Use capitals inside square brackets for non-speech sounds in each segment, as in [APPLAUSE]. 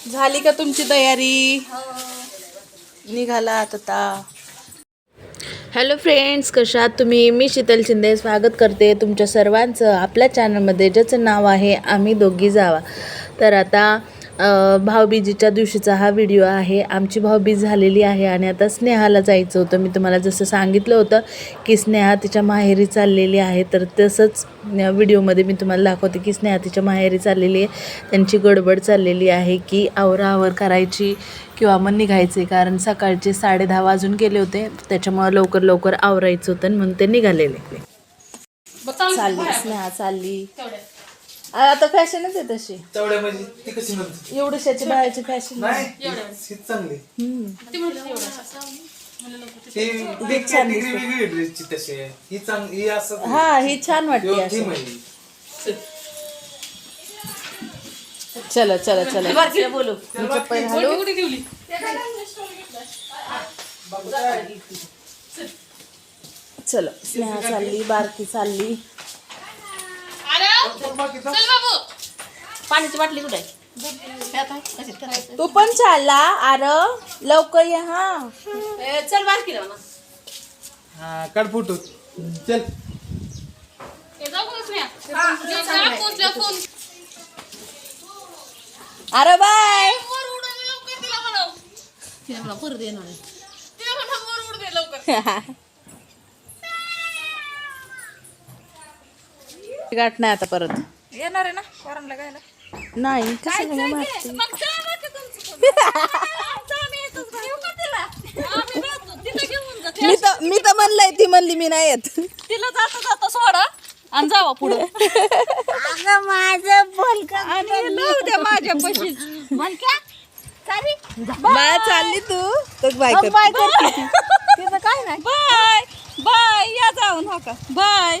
झाली का तुमची तयारी? निघाला आता. हॅलो फ्रेंड्स कशात तुम्ही? मी शीतल शिंदे. स्वागत करते तुमच्या सर्वांचं आपल्या चॅनलमध्ये ज्याचं नाव आहे आम्ही दोघी जावा. तर आता भाऊबीजेच्या दिवशीचा हा व्हिडिओ आहे. आमची भाऊबीज झालेली आहे आणि आता स्नेहाला जायचं होतं. मी तुम्हाला जसं सांगितलं होतं की स्नेहा तिच्या माहेरी चाललेली आहे तर तसंच व्हिडिओमध्ये मी तुम्हाला दाखवते की स्नेहा तिच्या माहेरी चाललेली आहे. त्यांची गडबड चाललेली आहे की आवराआवर करायची किंवा मग निघायचे कारण सकाळचे साडे दहा वाजून गेले होते. त्याच्यामुळे लवकर लवकर आवरायचं होतं आणि म्हणून ते निघालेले. चालली स्नेहा चालली. आता फॅशनच आहे तशी. तेवढ्या म्हणजे ती कशी म्हणते? एवढीशाची बाळाची फॅशन नाही. चांगली. ती ती छान category वेगळी ड्रेसची तशी आहे. ही चांग ही असं हा ही छान वाटते अशी. म्हणजे चलो चलो चलो. बोलू. मी चप्पल घालू चलो स्नेहा चालली बारकी चालली. पाण्याची बाटली कुठे तू पण चालला आर. लवकर ये हा. चल हा काढ फोटो. चल. अरे बाय. परत येणार [LAUGHS] गाठ नाही आता परत. येणार आहे ना? फॉरमला गायला नाही कसं नाही मारते? [LAUGHS] मी तर मी तर म्हणलंय ती म्हणली मी नाही येत. तिला जाता जाता सोडा आणि जावा पुढे. माझं बोल आणि लावू द्या माझ्या बाय. चालली तू. तर बाय कर बाय. तिचं काय नाही. बाय. बाय. या जाऊन हो का? बाय.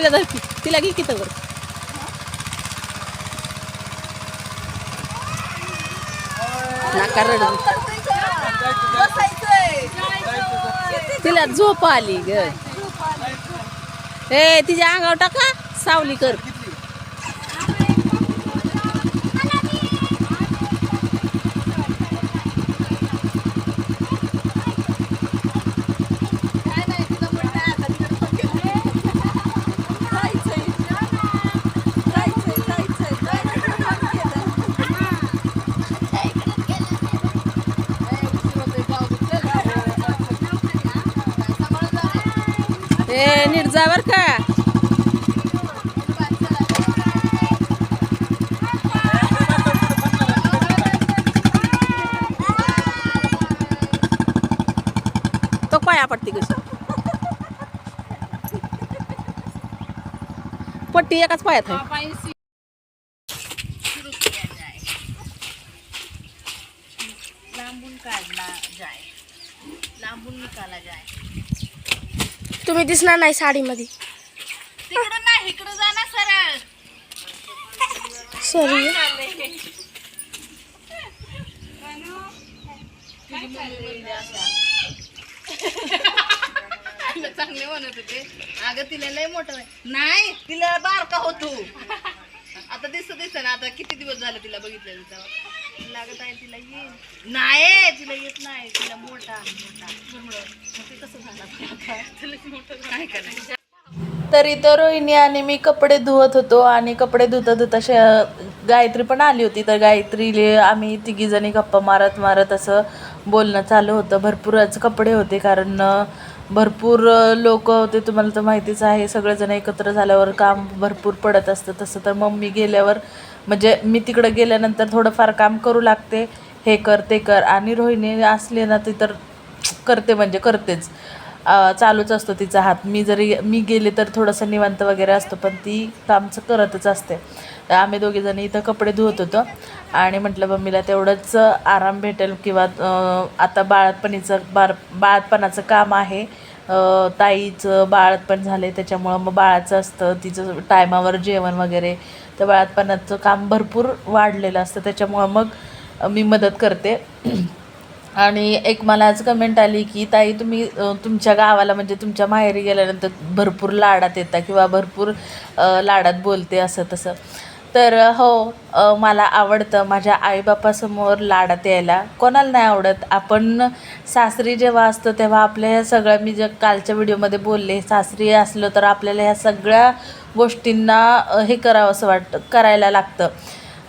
तिला धर तिला घे किती वर तिला झोप आली ग. ए तिच्या अंगावर टाका सावली कर. ए नीट जा बर का? तो पाया पडते कशी? पट्टी एकाच पायात आहे. लांबून काढला जाय. लांबून निकाला जाय. तुम्ही दिसणार नाही साडीमध्ये. तिकडून नाही इकडून जा ना सरळ. सॉरी चांगले म्हणत होते. अगं तिला लय मोठं. नाही तिला बारका होतो. आता दिसत दिसत ना आता किती दिवस झाले तिला बघितलेलं तेव्हा. लागत आहे तिला येईल नाही तिला येत नाही. तिला मोठा मोठा. ते कसं झालं. तरी तर रोहिणी आणि मी कपडे धुवत होतो आणि कपडे धुता धुता श गायत्री पण आली होती. तर गायत्रीले आम्ही तिघीजणी गप्पा मारत मारत असं बोलणं चालू होतं. भरपूरच कपडे होते कारण भरपूर लोक होते. तुम्हाला तर माहितीच आहे सगळेजण एकत्र झाल्यावर काम भरपूर पडत असतं. तसं तर मम्मी गेल्यावर म्हणजे मी तिकडं गेल्यानंतर थोडंफार काम करू लागते हे कर ते कर. आणि रोहिणी असले ना ती तर करते म्हणजे करतेच. चालूच असतो तिचा हात. मी जरी मी गेले तर थोडंसं निवांत वगैरे असतो पण ती कामचं करतच असते. तर आम्ही दोघीजणी इथं कपडे धुवत होतो आणि म्हटलं मम्मीला तेवढंच आराम भेटेल किंवा आता बाळतपणीचं बार बाळतपणाचं काम आहे. ताईचं बाळतपण आहे त्याच्यामुळं मग बाळाचं असतं तिचं टायमावर जेवण वगैरे. तर बाळतपणाचं काम भरपूर वाढलेलं असतं त्याच्यामुळं मग मी मदत करते. [CLEARS THROAT] आणि एक मला आज कमेंट आली की ताई तुम्ही तुमच्या गावाला म्हणजे तुमच्या माहेरी गेल्यानंतर भरपूर लाडात येता किंवा भरपूर लाडात बोलते असं तसं. तर हो मला आवडतं माझ्या आईबापासमोर लाडात यायला. कोणाला नाही आवडत. आपण सासरी जेव्हा असतो तेव्हा आपल्या ह्या सगळ्या मी जे कालच्या व्हिडिओमध्ये बोलले सासरी असलो तर आपल्याला ह्या सगळ्या गोष्टींना हे करावं असं वाटतं करायला लागतं.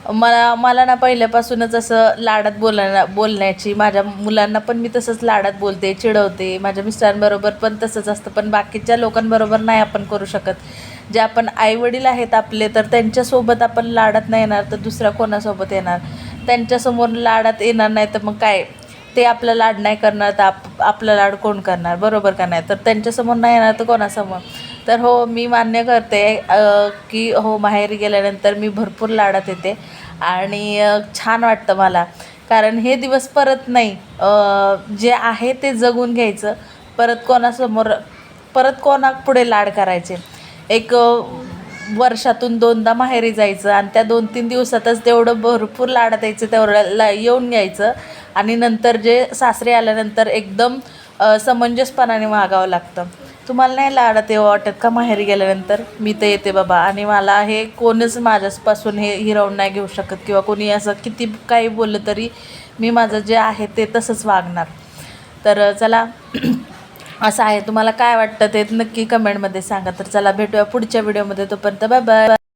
मला मला ना पहिल्यापासूनच असं लाडात बोलण्या बोलण्याची माझ्या मुलांना पण मी तसंच लाडात बोलते चिडवते माझ्या मिस्टरांबरोबर पण तसंच असतं पण बाकीच्या लोकांबरोबर नाही आपण करू शकत. जे आपण आईवडील आहेत आपले तर त्यांच्यासोबत आपण लाडात नाही येणार तर दुसऱ्या कोणासोबत येणार? त्यांच्यासमोर लाडात येणार नाही तर मग काय? ते आपलं लाड नाही करणार तर आप आपला लाड कोण करणार? बरोबर का नाही? तर त्यांच्यासमोर नाही येणार तर कोणासमोर? तर हो मी मान्य करते की हो माहेरी गेल्यानंतर मी भरपूर लाडात येते आणि छान वाटतं मला. कारण हे दिवस परत नाही जे आहे ते जगून घ्यायचं. परत कोणासमोर परत कोणापुढे लाड करायचे. एक वर्षातून दोनदा माहेरी जायचं आणि त्या दोन तीन दिवसातच तेवढं भरपूर लाडात यायचं तेवढ्याला ला येऊन यायचं आणि नंतर जे सासरे आल्यानंतर एकदम समंजसपणाने वागावं लागतं. तुम्हाला नाही लाडा तेव्हा वाटत का माहेरी गेल्यानंतर? मी तर येते बाबा. आणि मला हे कोणच माझ्यापासून हे हिरावून नाही घेऊ शकत किंवा कोणी असं किती काही बोललं तरी मी माझं जे आहे ते तसंच वागणार. तर चला [CLEARS THROAT] असं आहे. तुम्हाला काय वाटतं ते नक्की कमेंटमध्ये सांगा. तर चला भेटूया पुढच्या व्हिडिओमध्ये तोपर्यंत बाय बाय